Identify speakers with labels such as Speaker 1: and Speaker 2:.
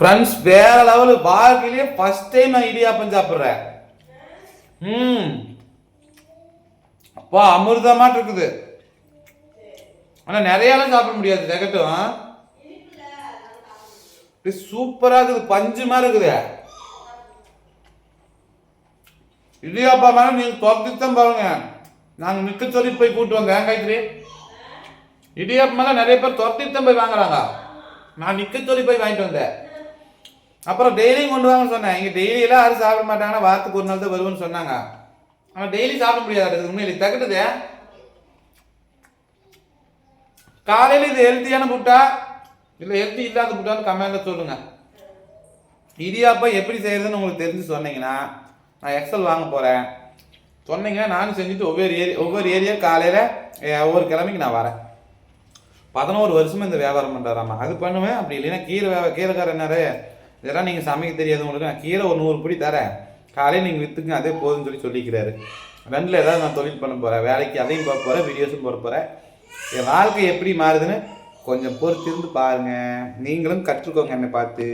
Speaker 1: Friends வேற level வாழ்க்கையிலேயே first time நான் இடியாப்பம் சாப்பிட்றேன். ம் அப்பா அமிர்தமாக இருக்குது. ஆனால் நிறையாலாம் சாப்பிட முடியாது திகட்டும் இது சூப்பராக இருக்குது பஞ்சு மாதிரி இருக்குது. இடியாப்பா மேடம் நீங்கள் துரத்தித்தான் பாருங்க. நாங்கள் நிற்க சொல்லி போய் கூட்டு வந்தேன் காய்கறி இடியாப்பம் மேலே நிறைய பேர் துரத்தித்தான் போய் வாங்குறாங்க. நான் நிற்க சொல்லி போய் வாங்கிட்டு வந்தேன். அப்புறம் டெய்லியும் கொண்டு வாங்கன்னு சொன்னேன். இங்கே டெய்லியெல்லாம் யாரும் சாப்பிட மாட்டாங்கன்னா வாரத்துக்கு ஒரு நாள் தான் வருவோம்னு சொன்னாங்க. ஆனால் டெய்லி சாப்பிட முடியாது உண்மையிலே. தகட்டுது. காலையில் இது ஹெல்த்தியான புட்டா? இல்லை ஹெல்த்தி இல்லாத புட்டான்னு கமெண்டில் சொல்லுங்கள் இடியாப்பம் எப்படி செய்யறதுன்னு உங்களுக்கு தெரிஞ்சு சொன்னீங்கன்னா நான் எக்ஸல் வாங்க போகிறேன் சொன்னீங்கன்னா நானும் செஞ்சுட்டு ஒவ்வொரு ஏரியா ஒவ்வொரு ஏரியா காலையில் ஒவ்வொரு கிழமைக்கு நான் வரேன். பதினோரு வருஷமாக இந்த வியாபாரம் பண்ணுறாம்மா அது பண்ணுவேன். அப்படி இல்லைன்னா கீரை வியா- கீரைக்காரர் என்னாரு? இதெல்லாம் நீங்கள் சமைக்க தெரியாது உங்களுக்கு. நான் கீரை ஒரு நூறு பிடி தரேன். காலையில் நீங்கள் விற்றுக்குங்க அதே போதும்னு சொல்லி சொல்லிக்கிறாரு. ரெண்டில் ஏதாவது நான் தொழில் பண்ண போகிறேன் வேலைக்கு அதையும் போக போகிறேன் வீடியோஸும் போட போகிறேன் என் வாழ்க்கை எப்படி மாறுதுன்னு கொஞ்சம் பொறுத்திருந்து பாருங்கள் நீங்களும் கற்றுக்கோங்க என்னை பார்த்து.